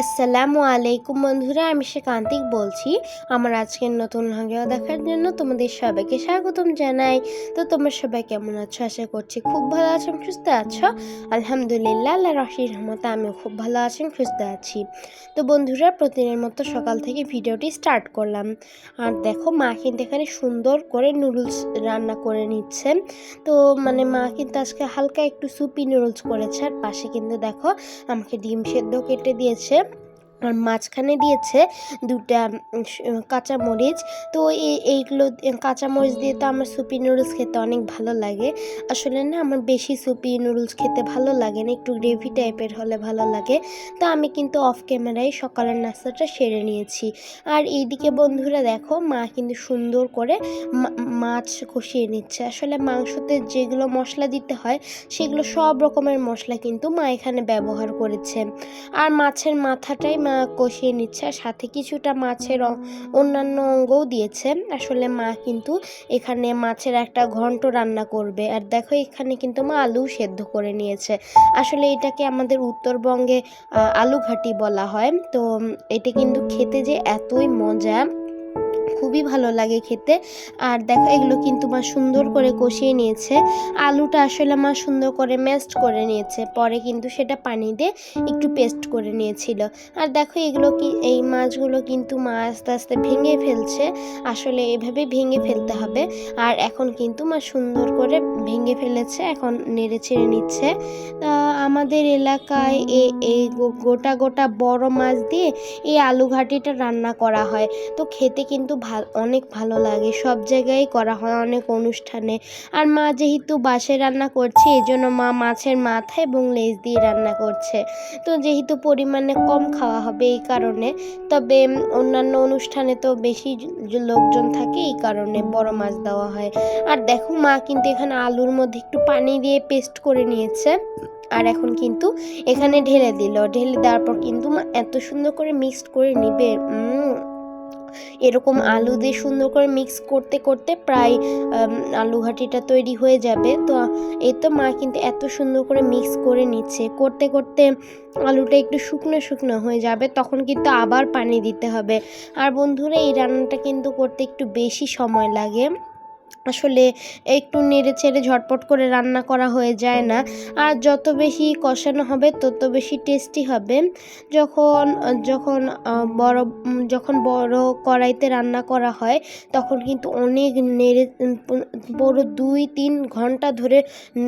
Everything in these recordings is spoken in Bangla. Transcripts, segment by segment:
আসসালামু আলাইকুম বন্ধুরা, আমি সে কান্তিক বলছি। আমার আজকের নতুন ভিডিও দেখার জন্য তোমাদের সবাইকে স্বাগতম জানাই। তো তোমরা সবাই কেমন আছো? আশা করছি খুব ভালো আছো সুস্থ আছো। আলহামদুলিল্লাহ আল্লাহ রশির রহমতে আমিও খুব ভালো আছি সুস্থ আছি। তো বন্ধুরা, প্রতিদিনের মতো সকাল থেকে ভিডিওটি স্টার্ট করলাম। আর দেখো, মা কিন্তু এখানে সুন্দর করে নুডলস রান্না করে নিচ্ছে। তো মানে মা কিন্তু আজকে হালকা একটু সুপি নুডলস করেছে। আর পাশে কিন্তু দেখো, আমাকে ডিম সেদ্ধ কেটে দিয়েছে। আর মাঝখানে দিয়েছে দুটা কাঁচামরিচ। তো এই- এইগুলো কাঁচামরিচ দিয়ে তো আমার সুপি নুডলস খেতে অনেক ভালো লাগে। আসলে না, আমার বেশি সুপি নুডলস খেতে ভালো লাগে না, একটু গ্রেভি টাইপের হলে ভালো লাগে। তো আমি কিন্তু অফ ক্যামেরায় সকালের নাস্তাটা সেরে নিয়েছি। আর এইদিকে বন্ধুরা দেখো, মা কিন্তু সুন্দর করে মাছ কষিয়ে নিচ্ছে। আসলে মাংসতে যেগুলো মশলা দিতে হয়, সেগুলো সব রকমের মশলা কিন্তু মা এখানে ব্যবহার করেছে। আর মাছের মাথাটাই কষিয়ে নিচ্ছে, আর সাথে কিছুটা মাছের অন্যান্য অঙ্গও দিয়েছে। আসলে মা কিন্তু এখানে মাছের একটা ঘন্ট রান্না করবে। আর দেখো, এখানে কিন্তু মা আলু সেদ্ধ করে নিয়েছে। আসলে এটাকে আমাদের উত্তরবঙ্গে আলু ঘাটি বলা হয়। তো এটা কিন্তু খেতে যে এতই মজা। খুবই ভালো লাগে খেতে। আর দেখো, এগুলো কিন্তু মা সুন্দর করে কষিয়ে নিয়েছে। আলুটা আসলে মা সুন্দর করে মেস্ট করে নিয়েছে। পরে কিন্তু সেটা পানি দিয়ে একটু পেস্ট করে নিয়েছিল। আর দেখো, এগুলো কি, এই মাছগুলো কিন্তু মা আস্তে আস্তে ভেঙে ফেলছে। আসলে এভাবে ভেঙে ফেলতে হবে। আর এখন কিন্তু মা সুন্দর করে ভেঙে ফেলেছে, এখন নেড়ে ছেড়ে নিচ্ছে। আমাদের এলাকায় এ এই গোটা গোটা বড় মাছ দিয়ে এই আলু ঘাটিটা রান্না করা হয়। তো খেতে কিন্তু ভালো, অনেক ভালো লাগে। সব জায়গায় করা হয়, অনেক অনুষ্ঠানে। আর মা যেহেতু বাসে রান্না করছে এই জন্য মা মাছের মাথা এবং লেজ দিয়ে রান্না করছে। তো যেহেতু পরিমাণে কম খাওয়া হবে এই কারণে, তবে অন্যান্য অনুষ্ঠানে তো বেশি লোকজন থাকে এই কারণে বড় মাছ দেওয়া হয়। আর দেখো মা কিন্তু এখানে আলুর মধ্যে একটু পানি দিয়ে পেস্ট করে নিয়েছে। আর এখন কিন্তু এখানে ঢেলে দিল। ঢেলে দেওয়ার পর কিন্তু মা এত সুন্দর করে মিক্সড করে নিবে। এরকম আলু দিয়ে সুন্দর করে মিক্স করতে করতে প্রায় আলুঘাটিটা আলু ঘাটিটা তৈরি হয়ে যাবে। তো এই তো মা কিন্তু এত সুন্দর করে মিক্স করে নিচ্ছে। করতে করতে আলুটা একটু শুকনো শুকনো হয়ে যাবে তখন কিন্তু আবার পানি দিতে হবে। আর বন্ধুরা এই রান্নাটা কিন্তু করতে একটু বেশি সময় লাগে। আসলে একটু নেড়ে চেড়ে ঝটপট করে রান্না করা হয়ে যায় না। আর যত বেশি কষানো হবে, তত বেশি টেস্টি হবে। যখন যখন বড় যখন বড় কড়াইতে রান্না করা হয়, তখন কিন্তু অনেক নেড়ে, পুরো দুই তিন ঘণ্টা ধরে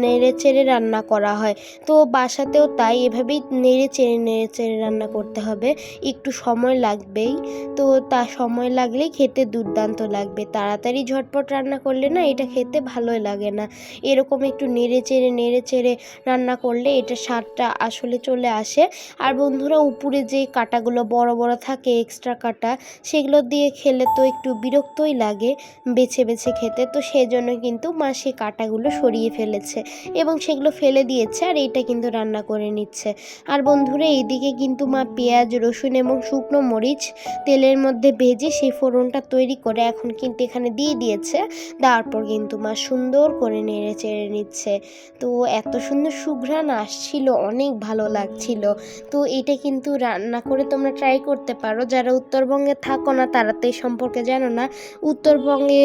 নেড়ে চেড়ে রান্না করা হয়। তো বাসাতেও তাই, এভাবেই নেড়ে চেড়ে নেড়ে চেড়ে রান্না করতে হবে। একটু সময় লাগবেই। তো তা সময় লাগলেই খেতে দুর্দান্ত লাগবে। তাড়াতাড়ি ঝটপট রান্না করলে না এটা খেতে ভালোই লাগে না। এরকম একটু নেড়ে চেড়ে নেড়ে চেড়ে রান্না করলে এটা স্বাদটা আসলে চলে আসে। আর বন্ধুরা, উপরে যে কাটাগুলো বড় বড় থাকে এক্সট্রা কাটা, সেগুলো দিয়ে খেলে তো একটু বিরক্তই লাগে বেছে বেছে খেতে। তো সেই জন্য কিন্তু মা সেই কাটাগুলো সরিয়ে ফেলেছে এবং সেগুলো ফেলে দিয়েছে আর এইটা কিন্তু রান্না করে নিচ্ছে। আর বন্ধুরা, এইদিকে কিন্তু মা পেঁয়াজ, রসুন এবং শুকনো মরিচ তেলের মধ্যে ভেজে সেই ফোড়নটা তৈরি করে এখন কিন্তু এখানে দিয়ে দিয়েছে। দেওয়ার পর কিন্তু মা সুন্দর করে নেড়ে চেড়ে নিচ্ছে। তো এত সুন্দর সুঘ্রাণ আসছিল, অনেক ভালো লাগছিল। তো এটা কিন্তু রান্না করে তোমরা ট্রাই করতে পারো। যারা উত্তরবঙ্গে থাকো না, তারা তো এই সম্পর্কে জানো না। উত্তরবঙ্গে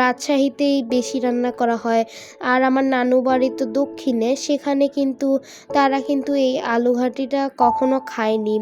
রাজশাহীতেই বেশি রান্না করা হয়। আর আমার নানু বাড়ি তো দক্ষিণে, সেখানে কিন্তু তারা কিন্তু এই আলু ঘাটিটা কখনো খায়নি।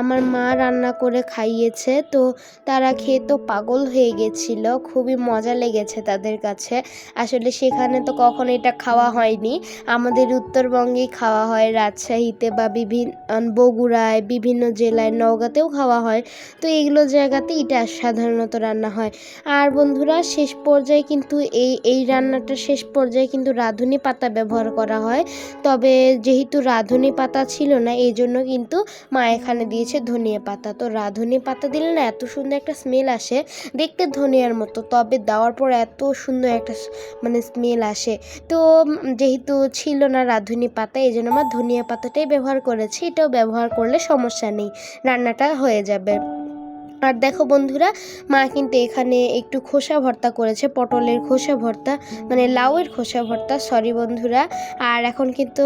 আমার মা রান্না করে খাইয়েছে। তো তারা খেয়ে তো পাগল হয়ে গেছিল। খুবই মজা লেগেছে তাদের কাছে। আসলে সেখানে তো কখনো এটা খাওয়া হয়নি। আমাদের উত্তরবঙ্গেই খাওয়া হয়, রাজশাহীতে বা বিভিন্ন বগুড়ায়, বিভিন্ন জেলায়, নওগাঁতেও খাওয়া হয়। তো এইগুলো জায়গাতে এটা সাধারণত রান্না হয়। আর বন্ধুরা, শেষ পর্যায়ে কিন্তু এই এই রান্নাটা শেষ পর্যায়ে কিন্তু রাঁধুনি পাতা ব্যবহার করা হয়। তবে যেহেতু রাঁধুনি পাতা ছিল না এই জন্য কিন্তু মা এখানে দিয়েছে ধনিয়া পাতা। তো রাঁধুনি পাতা দিলে না এত সুন্দর একটা স্মেল আসে, দেখতে ধনিয়ার মতো। তবে দেওয়ার পর এত সুন্দর একটা মানে স্মেল আসে। তো যেহেতু ছিল না রাঁধুনি পাতা এই জন্য আমার ধনিয়া পাতাটাই ব্যবহার করেছি। এটাও ব্যবহার করলে সমস্যা নেই, রান্নাটা হয়ে যাবে। আর দেখো বন্ধুরা, মা কিন্তু এখানে একটু খোসা ভর্তা করেছে, পটলের খোসা ভর্তা মানে লাউয়ের খোসা ভর্তা সরি বন্ধুরা। আর এখন কিন্তু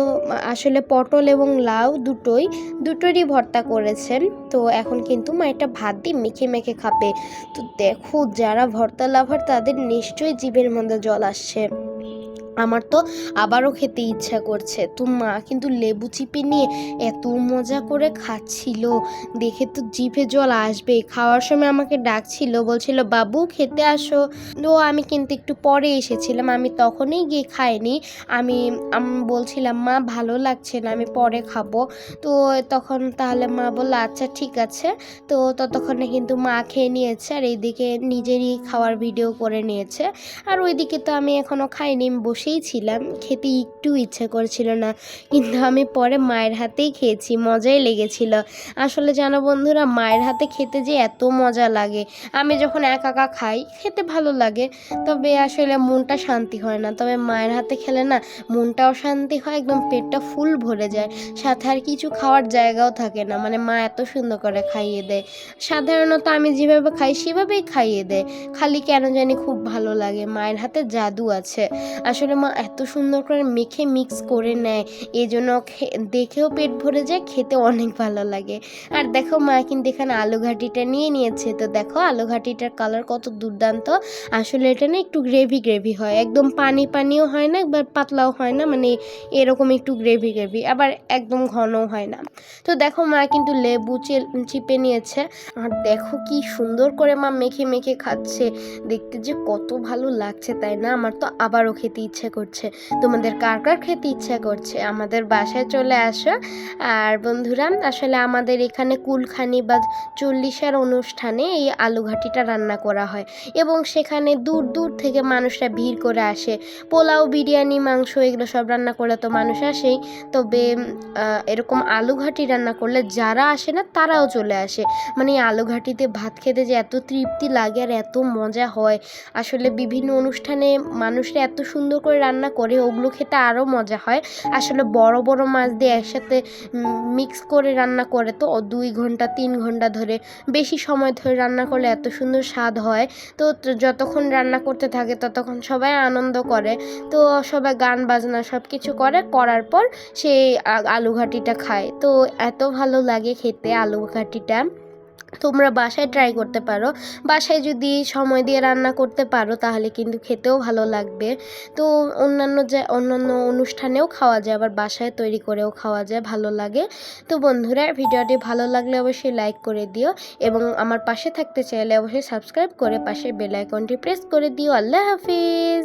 আসলে পটল এবং লাউ দুটোই, দুটোরই ভর্তা করেছেন। তো এখন কিন্তু মা এটা ভাত দিয়ে মেখে মেখে খাবে। তো দেখো, যারা ভর্তা লাভার তাদের নিশ্চয়ই জীবের মধ্যে জল আসছে। আমার তো আবারও খেতে ইচ্ছা করছে। তো মা কিন্তু লেবু চিপে নিয়ে এত মজা করে খাচ্ছিল। দেখে তো জিভে জল আসবে। খাওয়ার সময় আমাকে ডাকছিল, বলছিল, বাবু, খেতে আসো। তো আমি কিন্তু একটু পরে এসেছিলাম। আমি তখনই গিয়ে খাইনি। আমি বলছিলাম, মা, ভালো লাগছে না, আমি পরে খাব। তো তখন তাহলে মা বলল আচ্ছা ঠিক আছে। তো ততক্ষণে কিন্তু মা খেয়ে নিয়েছে আর এইদিকে নিজেরই খাওয়ার ভিডিও করে নিয়েছে। আর ওইদিকে তো আমি এখনও খাইনি, আমি বসেই ছিলাম। খেতে একটু ইচ্ছে করছিল না, কিন্তু আমি পরে মায়ের হাতেই খেয়েছি, মজাই লেগেছিল। আসলে জানো বন্ধুরা, মায়ের হাতে খেতে যে এত মজা লাগে। আমি যখন একা একা খাই, খেতে ভালো লাগে। তবে আসলে মনটা শান্তি হয় না। তবে মায়ের হাতে খেলে না মনটাও শান্তি হয়, একদম পেটটা ফুল ভরে যায়। সাথে আর কিছু খাওয়ার জায়গাও থাকে না মানে মা এত সুন্দর করে খাইয়ে দেয়। সাধারণত আমি যেভাবে খাই, সেভাবেই খাইয়ে দেয়। খালি কেন জানি খুব ভালো লাগে, মায়ের হাতে জাদু আছে। আসলে মা এত সুন্দর করে মেখে মিক্স করে নেয়। এই জন্য দেখেও পেট ভরে যায় খেতে অনেক ভালো লাগে। আর দেখো মা কিন্তু এখানে আলু ঘাটিটা নিয়ে নিয়েছে। তো দেখো আলু ঘাটিটার কালার কত দুর্দান্ত। আসলে এটা না একটু গ্রেভি গ্রেভি হয়। একদম পানি পানিও হয় না, একবার পাতলাও হয় না মানে এরকম একটু গ্রেভি গ্রেভি আবার একদম ঘনও হয় না। তো দেখো মা কিন্তু লেবু চিপে নিয়েছে। আর দেখো কি সুন্দর করে মা মেখে মেখে খাচ্ছে। দেখতে যে কত ভালো লাগছে, তাই না? আমার তো আবারও খেতে ইচ্ছে করছে। তোমাদের কার কার খেতে ইচ্ছা করছে? আমাদের বাসায় চলে আসো। আর বন্ধুরা, আসলে আমাদের এখানে কুলখানি বা চল্লিশের অনুষ্ঠানে এই আলু ঘাটিটা রান্না করা হয়। এবং সেখানে দূর দূর থেকে মানুষরা ভিড় করে আসে। পোলাও, বিরিয়ানি, মাংস এগুলো সব রান্না করলে তো মানুষ আসেই। তবে এরকম আলু ঘাটি রান্না করলে যারা আসে না, তারাও চলে আসে। মানে আলু ঘাটিতে ভাত খেতে যে এত তৃপ্তি লাগে আর এত মজা হয়। আসলে বিভিন্ন অনুষ্ঠানে মানুষরা এত সুন্দর করে রান্না করে, ওগুলো খেতে আরও মজা হয়। আসলে বড় বড় মাছ দিয়ে একসাথে মিক্স করে রান্না করে তো, দুই ঘণ্টা, তিন ঘণ্টা ধরে। বেশি সময় ধরে রান্না করলে এত সুন্দর স্বাদ হয়। তো যতক্ষণ রান্না করতে থাকে, ততক্ষণ সবাই আনন্দ করে। তো সবাই গান, বাজনা সব কিছু করে, করার পর সেই আ- আলু ঘাটিটা খায়। তো এত ভালো লাগে খেতে আলু ঘাটিটা তোমরা বাসায় ট্রাই করতে পারো। বাসায় যদি সময় দিয়ে রান্না করতে পারো, তাহলে কিন্তু খেতেও ভালো লাগবে। তো অন্যান্য যে, অন্যান্য অনুষ্ঠানেও খাওয়া যায়, আবার বাসায় তৈরি করেও খাওয়া যায়, ভালো লাগে। তো বন্ধুরা, ভিডিওটি ভালো লাগলে অবশ্যই লাইক করে দিও এবং আমার পাশে থাকতে চাইলে অবশ্যই সাবস্ক্রাইব করে পাশে বেল আইকনটি প্রেস করে দিও। আল্লাহ হাফিজ!